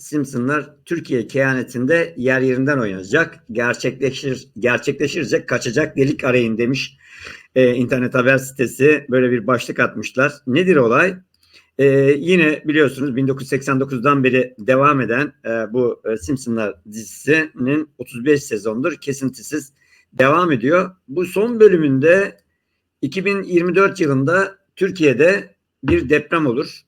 Simpsonlar Türkiye kehanetinde yer yerinden oynayacak. Gerçekleşir, gerçekleşirecek kaçacak delik arayın demiş e, internet haber sitesi. Böyle bir başlık atmışlar. Nedir olay? E, yine biliyorsunuz 1989'dan beri devam eden e, bu e, Simpsonlar dizisinin 35 sezondur kesintisiz devam ediyor. Bu son bölümünde 2024 yılında Türkiye'de bir deprem olur.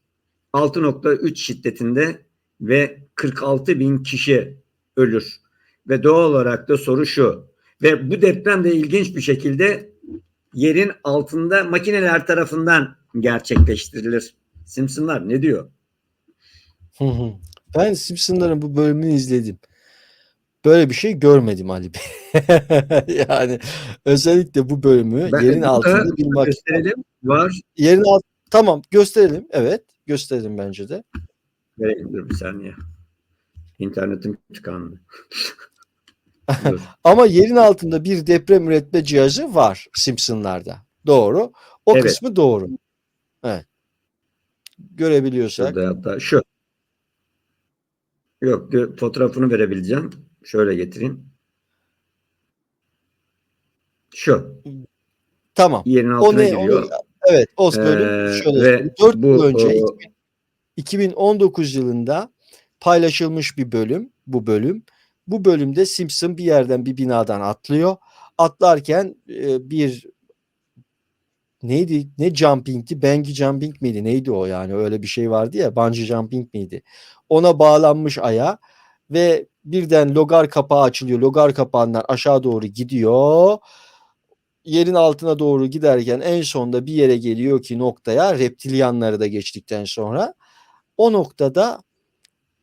6.3 şiddetinde ve 46 bin kişi ölür. Ve doğal olarak da soru şu. Ve bu deprem de ilginç bir şekilde yerin altında makineler tarafından gerçekleştirilir. Simpsonlar ne diyor? Ben Simpsonların bu bölümünü izledim. Böyle bir şey görmedim Ali Bey. yani özellikle bu bölümü Ben- yerin altında bir makine. Gösterelim. Var. Yerin alt tamam gösterelim. Evet gösterelim bence de. Vereyim dur bir saniye. İnternetim tıkandı. Ama yerin altında bir deprem üretme cihazı var Simpsonlarda. Doğru. O Evet. kısmı doğru. Evet. Görebiliyorsak. Şurada hatta şu. Yok fotoğrafını verebileceğim. Şöyle getireyim. Şu. Tamam. Yerin O altına ne? giriyor. Onu, evet o Ee, bölüm şöyle ve söyleyeyim. 4 yıl bu, önce o- 2019 yılında paylaşılmış bir bölüm bu bölüm. Bu bölümde Simpson bir yerden bir binadan atlıyor. Atlarken e, bir neydi? Ne jumping'ti? Bungee jumping miydi? Neydi o yani? Öyle bir şey vardı ya bungee jumping miydi? Ona bağlanmış aya ve birden logar kapağı açılıyor. Logar kapağından aşağı doğru gidiyor. Yerin altına doğru giderken en sonunda bir yere geliyor ki noktaya reptilyanları da geçtikten sonra o noktada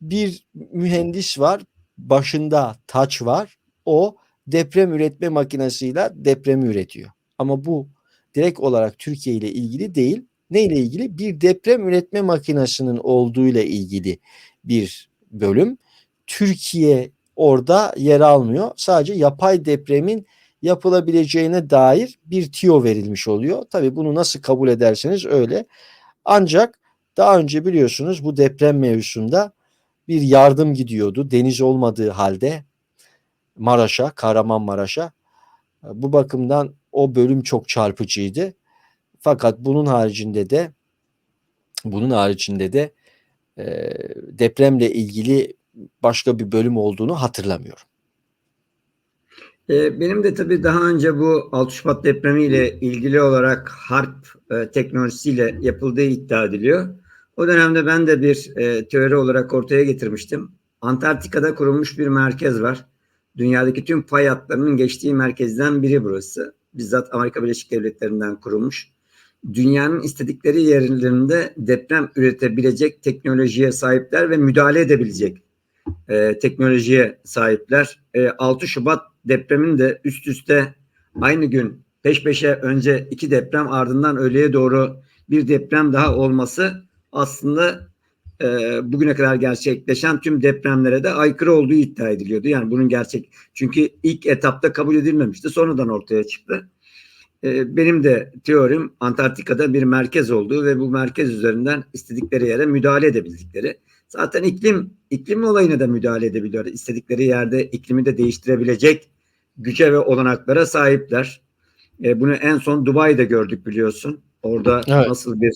bir mühendis var başında taç var o deprem üretme makinesiyle depremi üretiyor ama bu direkt olarak Türkiye ile ilgili değil. Ne ile ilgili? Bir deprem üretme makinesinin olduğu ile ilgili bir bölüm. Türkiye orada yer almıyor. Sadece yapay depremin yapılabileceğine dair bir tiyo verilmiş oluyor. Tabii bunu nasıl kabul ederseniz öyle. Ancak daha önce biliyorsunuz bu deprem mevzusunda bir yardım gidiyordu. Deniz olmadığı halde Maraş'a, Kahramanmaraş'a. Bu bakımdan o bölüm çok çarpıcıydı. Fakat bunun haricinde de bunun haricinde de e, depremle ilgili başka bir bölüm olduğunu hatırlamıyorum. Ee, benim de tabii daha önce bu 6 Şubat depremiyle ilgili olarak harp e, teknolojisiyle yapıldığı iddia ediliyor. O dönemde ben de bir e, teori olarak ortaya getirmiştim. Antarktika'da kurulmuş bir merkez var. Dünyadaki tüm fay hatlarının geçtiği merkezden biri burası. Bizzat Amerika Birleşik Devletleri'nden kurulmuş. Dünyanın istedikleri yerlerinde deprem üretebilecek teknolojiye sahipler ve müdahale edebilecek e, teknolojiye sahipler. E, 6 Şubat depremin de üst üste aynı gün peş peşe önce iki deprem ardından öğleye doğru bir deprem daha olması aslında e, bugüne kadar gerçekleşen tüm depremlere de aykırı olduğu iddia ediliyordu. Yani bunun gerçek çünkü ilk etapta kabul edilmemişti. Sonradan ortaya çıktı. E, benim de teorim Antarktika'da bir merkez olduğu ve bu merkez üzerinden istedikleri yere müdahale edebildikleri. Zaten iklim iklim olayına da müdahale edebiliyor. İstedikleri yerde iklimi de değiştirebilecek güce ve olanaklara sahipler. E, bunu en son Dubai'de gördük biliyorsun. Orada Evet. nasıl bir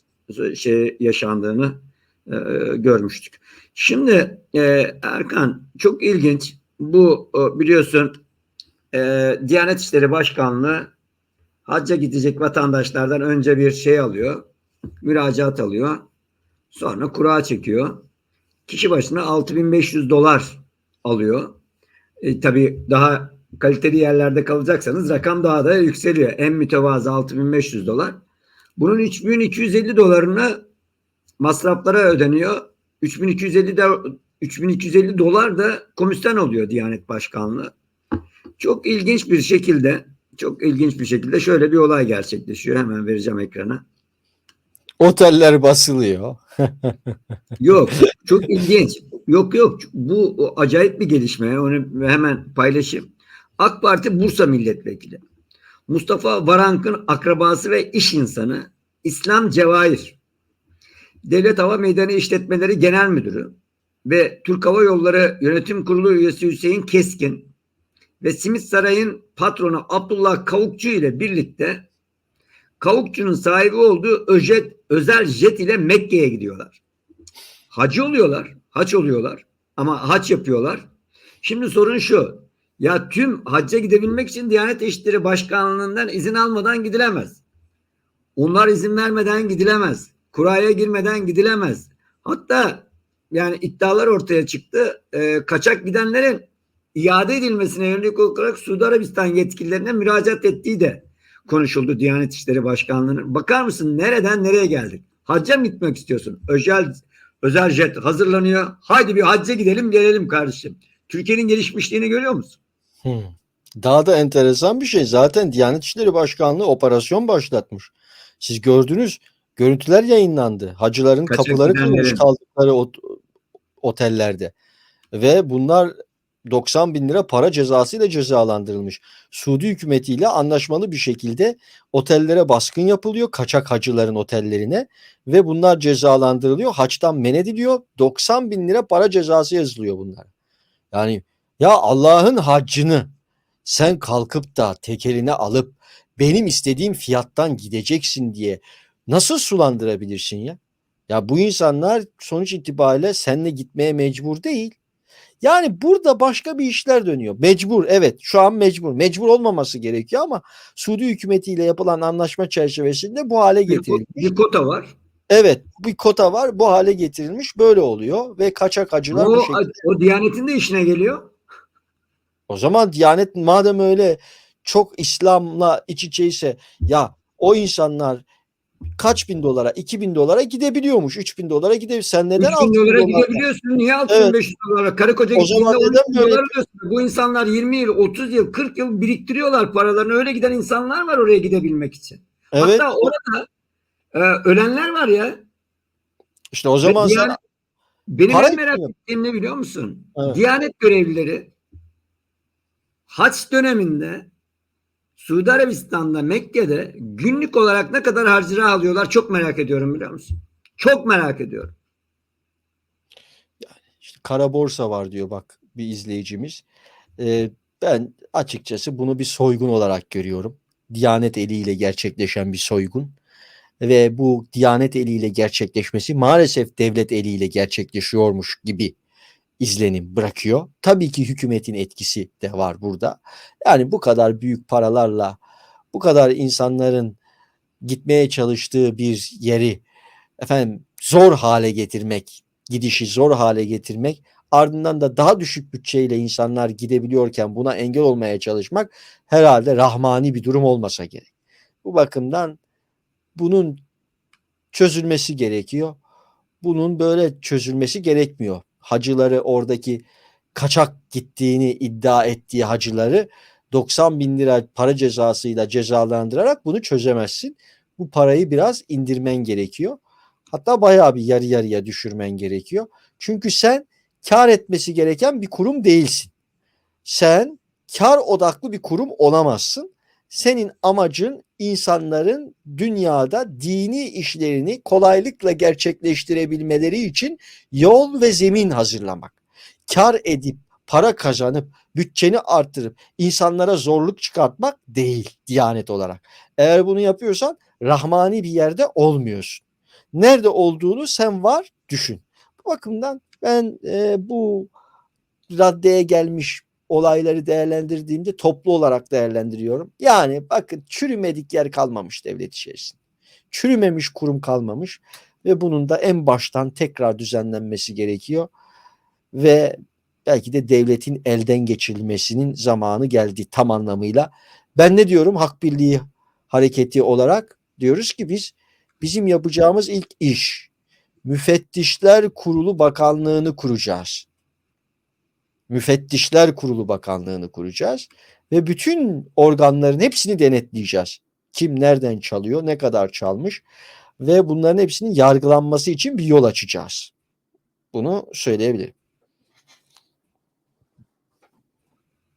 şey yaşandığını e, görmüştük. Şimdi e, Erkan çok ilginç. Bu e, biliyorsun e, Diyanet İşleri Başkanlığı hacca gidecek vatandaşlardan önce bir şey alıyor. Müracaat alıyor. Sonra kura çekiyor. Kişi başına 6500 dolar alıyor. E, tabii daha kaliteli yerlerde kalacaksanız rakam daha da yükseliyor. En mütevazı 6500 dolar. Bunun 3250 dolarını masraflara ödeniyor. 3250 de 3250 dolar da komisyon oluyor Diyanet Başkanlığı. Çok ilginç bir şekilde çok ilginç bir şekilde şöyle bir olay gerçekleşiyor. Hemen vereceğim ekrana. Oteller basılıyor. Yok çok ilginç. Yok yok bu acayip bir gelişme. Onu hemen paylaşayım. AK Parti Bursa Milletvekili. Mustafa Varank'ın akrabası ve iş insanı İslam Cevahir. Devlet Hava Meydanı İşletmeleri Genel Müdürü. ve Türk Hava Yolları Yönetim Kurulu üyesi Hüseyin Keskin ve Simit Saray'ın patronu Abdullah Kavukçu ile birlikte Kavukçu'nun sahibi olduğu öjet, özel jet ile Mekke'ye gidiyorlar. Hacı oluyorlar, haç oluyorlar ama haç yapıyorlar. Şimdi sorun şu. Ya tüm hacca gidebilmek için Diyanet İşleri Başkanlığı'ndan izin almadan gidilemez. Onlar izin vermeden gidilemez. Kuraya girmeden gidilemez. Hatta yani iddialar ortaya çıktı. Ee, kaçak gidenlerin iade edilmesine yönelik olarak Suudi Arabistan yetkililerine müracaat ettiği de konuşuldu Diyanet İşleri Başkanlığı'nın. Bakar mısın nereden nereye geldik? Hacca mı gitmek istiyorsun? Özel özel jet hazırlanıyor. Haydi bir hacca gidelim gelelim kardeşim. Türkiye'nin gelişmişliğini görüyor musun? Hmm. Daha da enteresan bir şey. Zaten Diyanet İşleri Başkanlığı operasyon başlatmış. Siz gördünüz. Görüntüler yayınlandı. Hacıların Kaçak kapıları kırılmış kaldıkları ot- otellerde. Ve bunlar 90 bin lira para cezasıyla cezalandırılmış. Suudi hükümetiyle anlaşmalı bir şekilde otellere baskın yapılıyor. Kaçak hacıların otellerine. Ve bunlar cezalandırılıyor. Haçtan men ediliyor. 90 bin lira para cezası yazılıyor bunlar. Yani ya Allah'ın haccını sen kalkıp da tekeline alıp benim istediğim fiyattan gideceksin diye nasıl sulandırabilirsin ya? Ya bu insanlar sonuç itibariyle seninle gitmeye mecbur değil. Yani burada başka bir işler dönüyor. Mecbur evet şu an mecbur. Mecbur olmaması gerekiyor ama Suudi hükümetiyle yapılan anlaşma çerçevesinde bu hale getirilmiş. bir kota var. Evet bir kota var bu hale getirilmiş böyle oluyor ve kaçak hacılar bu O, şekilde. o Diyanet'in de işine geliyor. O zaman Diyanet madem öyle çok İslam'la iç içeyse ya o insanlar kaç bin dolara, 2000 dolara gidebiliyormuş. 3000 dolara gidebilir. Sen neden 3000 6000 dolara dolara? gidebiliyorsun. Niye 6500 dolara? Karı koca O zaman neden 12 böyle-. Bu insanlar 20 yıl, 30 yıl, 40 yıl biriktiriyorlar paralarını. Öyle giden insanlar var oraya gidebilmek için. Evet. Hatta orada e, ölenler var ya. işte o zaman Ve sen Diyanet- Benim en merak ettiğim ne biliyor musun? Evet. Diyanet görevlileri haç döneminde Suudi Arabistan'da Mekke'de günlük olarak ne kadar harcırah alıyorlar çok merak ediyorum biliyor musun? Çok merak ediyorum. işte kara borsa var diyor bak bir izleyicimiz. Ee, ben açıkçası bunu bir soygun olarak görüyorum. Diyanet eliyle gerçekleşen bir soygun. Ve bu Diyanet eliyle gerçekleşmesi maalesef devlet eliyle gerçekleşiyormuş gibi izlenim bırakıyor. Tabii ki hükümetin etkisi de var burada. Yani bu kadar büyük paralarla bu kadar insanların gitmeye çalıştığı bir yeri efendim zor hale getirmek, gidişi zor hale getirmek, ardından da daha düşük bütçeyle insanlar gidebiliyorken buna engel olmaya çalışmak herhalde rahmani bir durum olmasa gerek. Bu bakımdan bunun çözülmesi gerekiyor. Bunun böyle çözülmesi gerekmiyor. Hacıları oradaki kaçak gittiğini iddia ettiği hacıları 90 bin lira para cezasıyla cezalandırarak bunu çözemezsin. Bu parayı biraz indirmen gerekiyor. Hatta bayağı bir yarı yarıya düşürmen gerekiyor. Çünkü sen kar etmesi gereken bir kurum değilsin. Sen kar odaklı bir kurum olamazsın. Senin amacın insanların dünyada dini işlerini kolaylıkla gerçekleştirebilmeleri için yol ve zemin hazırlamak. Kar edip para kazanıp bütçeni arttırıp insanlara zorluk çıkartmak değil Diyanet olarak. Eğer bunu yapıyorsan rahmani bir yerde olmuyorsun. Nerede olduğunu sen var düşün. Bu bakımdan ben e, bu raddeye gelmiş olayları değerlendirdiğimde toplu olarak değerlendiriyorum. Yani bakın çürümedik yer kalmamış devlet içerisinde. Çürümemiş kurum kalmamış ve bunun da en baştan tekrar düzenlenmesi gerekiyor. Ve belki de devletin elden geçirilmesinin zamanı geldi tam anlamıyla. Ben ne diyorum hak birliği hareketi olarak diyoruz ki biz bizim yapacağımız ilk iş Müfettişler Kurulu Bakanlığını kuracağız. Müfettişler Kurulu Bakanlığını kuracağız ve bütün organların hepsini denetleyeceğiz. Kim nereden çalıyor, ne kadar çalmış ve bunların hepsinin yargılanması için bir yol açacağız. Bunu söyleyebilirim.